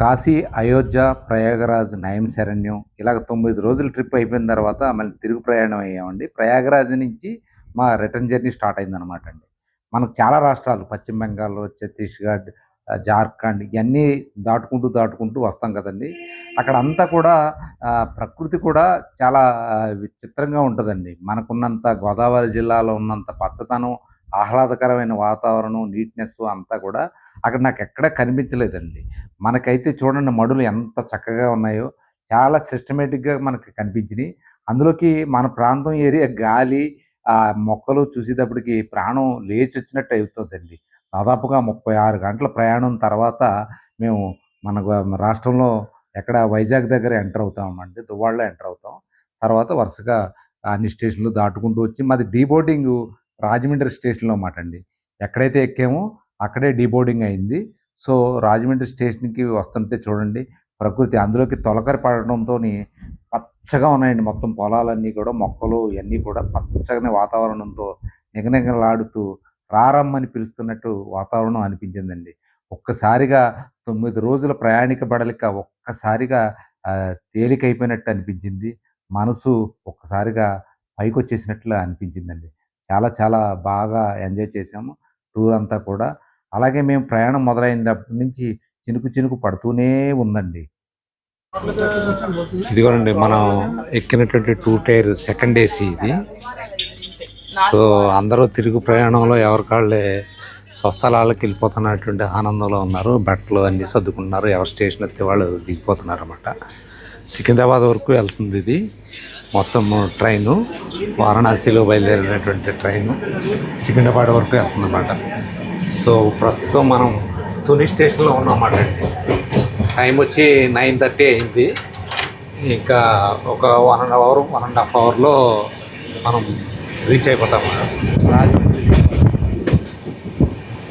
కాశీ అయోధ్య ప్రయాగరాజ్ నయం శరణ్యం ఇలాగ తొమ్మిది రోజుల ట్రిప్ అయిపోయిన తర్వాత మళ్ళీ తిరుగు ప్రయాణం అయ్యామండి. ప్రయాగరాజ్ నుంచి మా రిటర్న్ జర్నీ స్టార్ట్ అయిందనమాట అండి. మనకు చాలా రాష్ట్రాలు పశ్చిమ బెంగాల్ ఛత్తీస్గఢ్ జార్ఖండ్ ఇవన్నీ దాటుకుంటూ దాటుకుంటూ వస్తాం కదండి. అక్కడ అంతా కూడా ప్రకృతి కూడా చాలా విచిత్రంగా ఉంటుందండి. మనకున్నంత గోదావరి జిల్లాలో ఉన్నంత పచ్చదనం ఆహ్లాదకరమైన వాతావరణం నీట్నెస్ అంతా కూడా అక్కడ నాకు ఎక్కడ కనిపించలేదండి. మనకైతే చూడండి మడులు ఎంత చక్కగా ఉన్నాయో చాలా సిస్టమేటిక్గా మనకి కనిపించినాయి. అందులోకి మన ప్రాంతం ఏరియా గాలి ఆ మొక్కలు చూసేటప్పటికి ప్రాణం లేచి వచ్చినట్టు అవుతుందండి. దాదాపుగా ముప్పై ఆరు గంటల ప్రయాణం తర్వాత మేము మన రాష్ట్రంలో ఎక్కడ వైజాగ్ దగ్గర ఎంటర్ అవుతామండి దువ్వాడలో ఎంటర్ అవుతాం. తర్వాత వరుసగా అన్ని స్టేషన్లు దాటుకుంటూ వచ్చి మాది డీబోటింగ్ రాజమండ్రి స్టేషన్లో మాట అండి. ఎక్కడైతే ఎక్కామో అక్కడే డీబోర్డింగ్ అయింది. సో రాజమండ్రి స్టేషన్కి వస్తుంటే చూడండి ప్రకృతి అందులోకి తొలకరి పడడంతో పచ్చగా ఉన్నాయండి మొత్తం పొలాలన్నీ కూడా మొక్కలు ఇవన్నీ కూడా పచ్చని వాతావరణంతో నిగనిగలాడుతూ రారమ్మని పిలుస్తున్నట్టు వాతావరణం అనిపించిందండి. ఒక్కసారిగా తొమ్మిది రోజుల ప్రయాణిక బడలిక ఒక్కసారిగా తేలికైపోయినట్టు అనిపించింది. మనసు ఒక్కసారిగా పైకి వచ్చేసినట్లు అనిపించిందండి. చాలా చాలా బాగా ఎంజాయ్ చేసాము టూర్ అంతా కూడా అలాగే మేము ప్రయాణం మొదలైనప్పటి నుంచి చినుకు చినుకు పడుతూనే ఉందండి. ఇదిగోనండి మనం ఎక్కినటువంటి టూ టైర్ సెకండ్ ఏసీ ఇది. సో అందరూ తిరుగు ప్రయాణంలో ఎవరికాళ్ళే స్వస్థలాలకు వెళ్ళిపోతున్నటువంటి ఆనందంలో ఉన్నారు. బట్టలు అన్నీ సర్దుకున్నారు ఎవరు స్టేషన్ వస్తే వాళ్ళు దిగిపోతున్నారు అనమాట సికింద్రాబాద్ వరకు వెళ్తుంది ఇది. మొత్తం ట్రైను. వారణాసిలో బయలుదేరినటువంటి ట్రైను. సికింద్రాబాద్ వరకు వెళ్తుంది అన్నమాట సో ప్రస్తుతం మనం తుని స్టేషన్లో ఉన్నమాట అండి. టైం వచ్చి నైన్ థర్టీ అయింది. ఇంకా ఒక one and hour one and half అవర్లో మనం రీచ్ అయిపోతాం రాజమండ్రి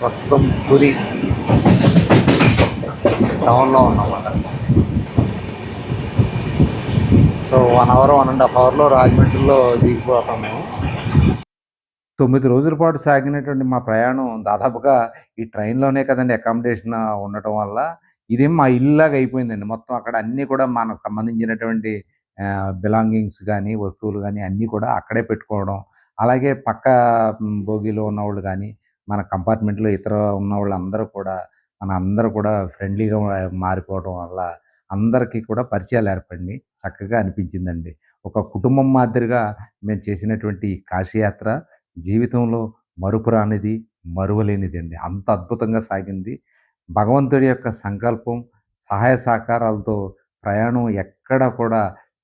ప్రస్తుతం పురి టౌన్లో ఉన్నమాట so one hour one and half అవర్లో రాజమండ్రిలో దిగిపోతాం మేము. తొమ్మిది రోజుల పాటు సాగినటువంటి మా ప్రయాణం దాదాపుగా ఈ ట్రైన్లోనే కదండి అకామిడేషన్ ఉండటం వల్ల ఇదేం మా ఇల్లులాగా అయిపోయిందండి. మొత్తం అక్కడ అన్నీ కూడా మనకు సంబంధించినటువంటి బిలాంగింగ్స్ కానీ వస్తువులు కానీ అన్నీ కూడా అక్కడే పెట్టుకోవడం అలాగే పక్క మ్, ఉన్నవాళ్ళు కానీ మన కంపార్ట్మెంట్లో ఇతర ఉన్న వాళ్ళందరూ కూడా మన అందరూ కూడా ఫ్రెండ్లీగా మారిపోవడం వల్ల అందరికీ కూడా పరిచయాలు ఏర్పడి చక్కగా అనిపించిందండి. ఒక కుటుంబం మాదిరిగా మేము చేసినటువంటి కాశీయాత్ర జీవితంలో మరుపురానిది మరువలేనిది అండి. అంత అద్భుతంగా సాగింది. భగవంతుడి యొక్క సంకల్పం సహాయ సహకారాలతో ప్రయాణం ఎక్కడ కూడా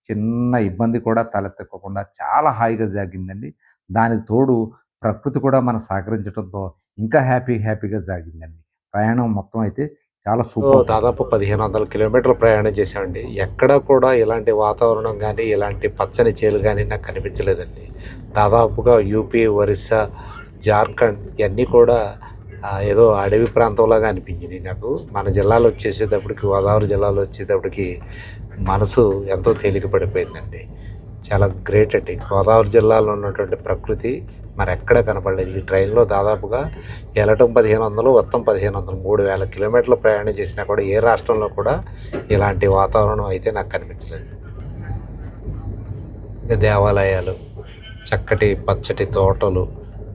చిన్న ఇబ్బంది కూడా తలెత్తకుండా చాలా హాయిగా సాగిందండి. దానికి తోడు ప్రకృతి కూడా మనం సహకరించడంతో ఇంకా హ్యాపీ హ్యాపీగా సాగిందండి. ప్రయాణం మొత్తం అయితే చాలా సూపర్ దాదాపు పదిహేను వందల కిలోమీటర్లు ప్రయాణం చేశామండి. ఎక్కడ కూడా ఇలాంటి వాతావరణం కానీ ఇలాంటి పచ్చని చేలు కానీ నాకు కనిపించలేదండి. దాదాపుగా యూపీ ఒరిస్సా జార్ఖండ్ ఇవన్నీ కూడా ఏదో అడవి ప్రాంతంలాగా అనిపించింది నాకు. మన జిల్లాలో వచ్చేసేటప్పటికి గోదావరి జిల్లాలో వచ్చేటప్పటికి మనసు ఎంతో తేలిక పడిపోయిందండి. చాలా గ్రేట్ అండి. గోదావరి జిల్లాలో ఉన్నటువంటి ప్రకృతి మరి ఎక్కడ కనపడలేదు. ఈ ట్రైన్లో దాదాపుగా వెళ్ళటం పదిహేను వందలు మొత్తం పదిహేను వందలు మూడు వేల కిలోమీటర్ల ప్రయాణం చేసినా కూడా ఏ రాష్ట్రంలో కూడా ఇలాంటి వాతావరణం అయితే నాకు కనిపించలేదు. ఇంకా దేవాలయాలు చక్కటి పచ్చటి తోటలు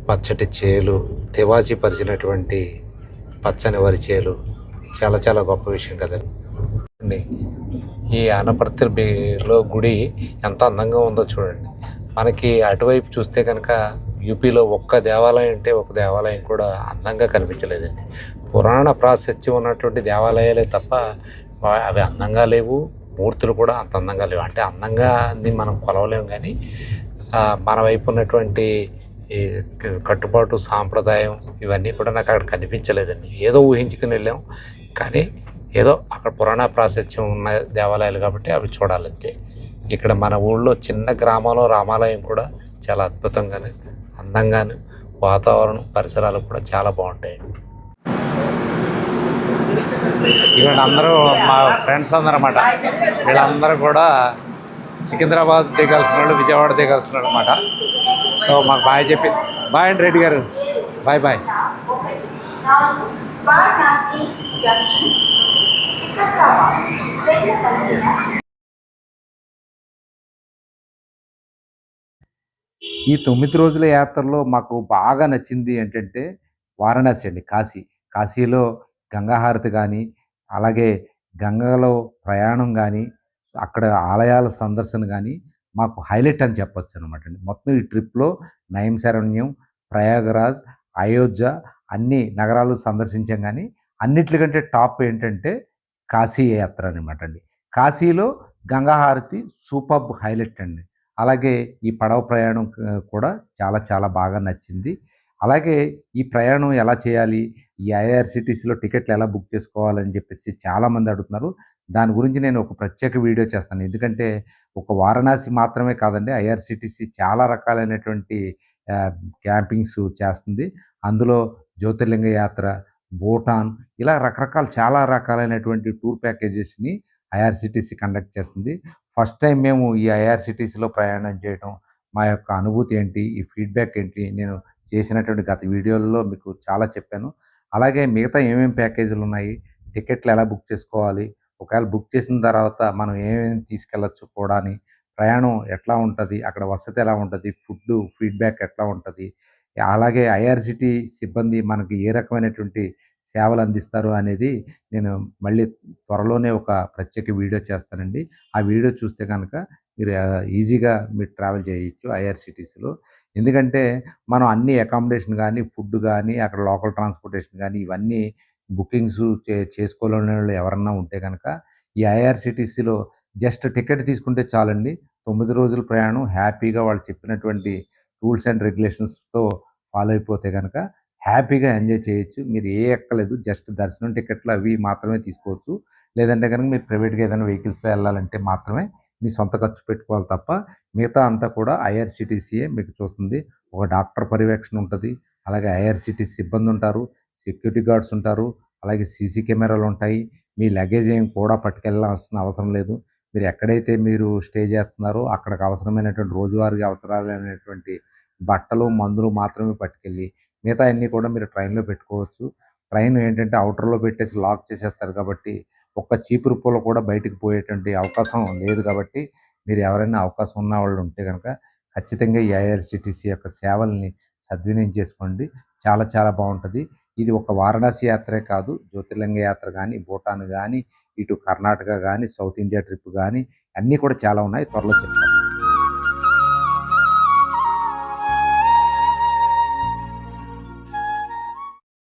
పచ్చటి చేలు తివాచి పరిచినటువంటి పచ్చని వరి చేలు. చాలా చాలా గొప్ప విషయం కదండి ఈ ఆనపర్తిలో గుడి ఎంత అందంగా ఉందో చూడండి. మనకి అటువైపు చూస్తే కనుక యూపీలో ఒక్క దేవాలయం అంటే ఒక దేవాలయం కూడా అందంగా కనిపించలేదండి. పురాణ ప్రాశస్త్యం ఉన్నటువంటి దేవాలయాలే తప్ప అవి అందంగా లేవు. మూర్తులు కూడా అంత అందంగా లేవు. అంటే అందంగా మనం కొలవలేము కానీ మన వైపు ఉన్నటువంటి ఈ కట్టుబాటు సాంప్రదాయం ఇవన్నీ కూడా నాకు అక్కడ కనిపించలేదండి. ఏదో ఊహించుకుని వెళ్ళాం. కానీ ఏదో అక్కడ పురాణ ప్రాశస్త్యం ఉన్న దేవాలయాలు కాబట్టి అవి చూడాలంతే. ఇక్కడ మన ఊళ్ళో చిన్న గ్రామంలో రామాలయం కూడా చాలా అద్భుతంగాను అందంగాను వాతావరణం పరిసరాలు కూడా చాలా బాగుంటాయి ఇక్కడ అందరూ మా ఫ్రెండ్స్ అందరూ అన్నమాట వీళ్ళందరూ కూడా సికింద్రాబాద్ దిగాల్సిన వాళ్ళు విజయవాడ దిగాల్సిన అనమాట సో మాకు బాయ్ చెప్పి బాయ్ అండి రెడ్డి గారు. Bye bye. ఈ తొమ్మిది రోజుల యాత్రలో మాకు బాగా నచ్చింది ఏంటంటే వారణాసి అండి కాశీ. కాశీలో గంగాహారతి కానీ అలాగే గంగలో ప్రయాణం కానీ అక్కడ ఆలయాల సందర్శన కానీ మాకు హైలైట్ అని చెప్పొచ్చు అనమాట అండి. మొత్తం ఈ ట్రిప్లో నయం శరణ్యం ప్రయాగరాజ్ అయోధ్య అన్ని నగరాలు సందర్శించాం కానీ అన్నిటికంటే టాప్ ఏంటంటే కాశీ యాత్ర అనమాట అండి. కాశీలో గంగాహారతి సూపర్ హైలైట్ అండి. అలాగే ఈ పడవ ప్రయాణం కూడా చాలా చాలా బాగా నచ్చింది. అలాగే ఈ ప్రయాణం ఎలా చేయాలి ఈ ఐఆర్సిటీసీలో టికెట్లు ఎలా బుక్ చేసుకోవాలని చెప్పేసి చాలామంది అడుగుతున్నారు. దాని గురించి నేను ఒక ప్రత్యేక వీడియో చేస్తాను. ఎందుకంటే ఒక వారణాసి మాత్రమే కాదండి ఐఆర్సిటీసీ చాలా రకాలైనటువంటి క్యాంపింగ్స్ చేస్తుంది. అందులో జ్యోతిర్లింగ యాత్ర భూటాన్ ఇలా రకరకాల చాలా రకాలైనటువంటి టూర్ ప్యాకేజెస్ని ఐఆర్సిటీసీ కండక్ట్ చేస్తుంది. ఫస్ట్ టైం మేము ఈ ఐఆర్సిటీసీలో ప్రయాణం చేయడం మా యొక్క అనుభూతి ఏంటి ఈ ఫీడ్బ్యాక్ ఏంటి నేను చేసినటువంటి గత వీడియోలలో మీకు చాలా చెప్పాను. అలాగే మిగతా ఏమేమి ప్యాకేజీలు ఉన్నాయి టికెట్లు ఎలా బుక్ చేసుకోవాలి ఒకవేళ బుక్ చేసిన తర్వాత మనం ఏమేమి తీసుకెళ్ళచ్చు కూడా అని ప్రయాణం ఎట్లా ఉంటుంది అక్కడ వసతి ఎలా ఉంటుంది ఫుడ్ ఫీడ్బ్యాక్ ఎట్లా ఉంటుంది అలాగే ఐఆర్సిటీ సిబ్బంది మనకి ఏ రకమైనటువంటి సేవలు అందిస్తారు అనేది నేను మళ్ళీ త్వరలోనే ఒక ప్రత్యేక వీడియో చేస్తానండి. ఆ వీడియో చూస్తే కనుక మీరు ఈజీగా మీరు ట్రావెల్ చేయొచ్చు ఐఆర్సిటీసీలో ఎందుకంటే మనం అన్ని అకామిడేషన్ కానీ ఫుడ్ కానీ అక్కడ లోకల్ ట్రాన్స్పోర్టేషన్ కానీ ఇవన్నీ బుకింగ్స్ చే చేసుకోలేని వాళ్ళు ఎవరన్నా ఉంటే కనుక ఈ ఐఆర్సిటీసీలో జస్ట్ టికెట్ తీసుకుంటే చాలండి. తొమ్మిది రోజుల ప్రయాణం హ్యాపీగా వాళ్ళు చెప్పినటువంటి రూల్స్ అండ్ రెగ్యులేషన్స్తో ఫాలో అయిపోతే కనుక హ్యాపీగా ఎంజాయ్ చేయొచ్చు. మీరు ఏ ఎక్కలేదు జస్ట్ దర్శనం టికెట్లు అవి మాత్రమే తీసుకోవచ్చు. లేదంటే కనుక మీరు ప్రైవేట్గా ఏదైనా వెహికల్స్లో వెళ్ళాలంటే మాత్రమే మీ సొంత ఖర్చు పెట్టుకోవాలి తప్ప మిగతా అంతా కూడా ఐఆర్సిటీసీయే మీకు చూస్తుంది. ఒక డాక్టర్ పర్యవేక్షణ ఉంటుంది. అలాగే ఐఆర్సిటీసీ సిబ్బంది ఉంటారు. సెక్యూరిటీ గార్డ్స్ ఉంటారు అలాగే సీసీ కెమెరాలు ఉంటాయి. మీ లగేజ్ ఏం కూడా పట్టుకెళ్ళాల్సిన అవసరం లేదు. మీరు ఎక్కడైతే మీరు స్టే చేస్తున్నారో అక్కడికి అవసరమైనటువంటి రోజువారీ అవసరాలైనటువంటి బట్టలు మందులు మాత్రమే పట్టుకెళ్ళి మిగతా అన్నీ కూడా మీరు ట్రైన్లో పెట్టుకోవచ్చు. ట్రైన్ ఏంటంటే అవుటర్లో పెట్టేసి లాక్ చేసేస్తారు కాబట్టి ఒక్క చీపురు పూల కూడా బయటికి పోయేటువంటి అవకాశం లేదు కాబట్టి మీరు ఎవరైనా అవకాశం ఉన్న వాళ్ళు ఉంటే కనుక ఖచ్చితంగా ఈ ఐఆర్సిటీసీ యొక్క సేవల్ని సద్వినియోగం చేసుకోండి. చాలా చాలా బాగుంటుంది. ఇది ఒక వారణాసి యాత్రే కాదు. జ్యోతిర్లింగ యాత్ర కానీ భూటాన్ కానీ ఇటు కర్ణాటక కానీ సౌత్ ఇండియా ట్రిప్ కానీ అన్నీ కూడా చాలా ఉన్నాయి. త్వరలో చెప్తాను.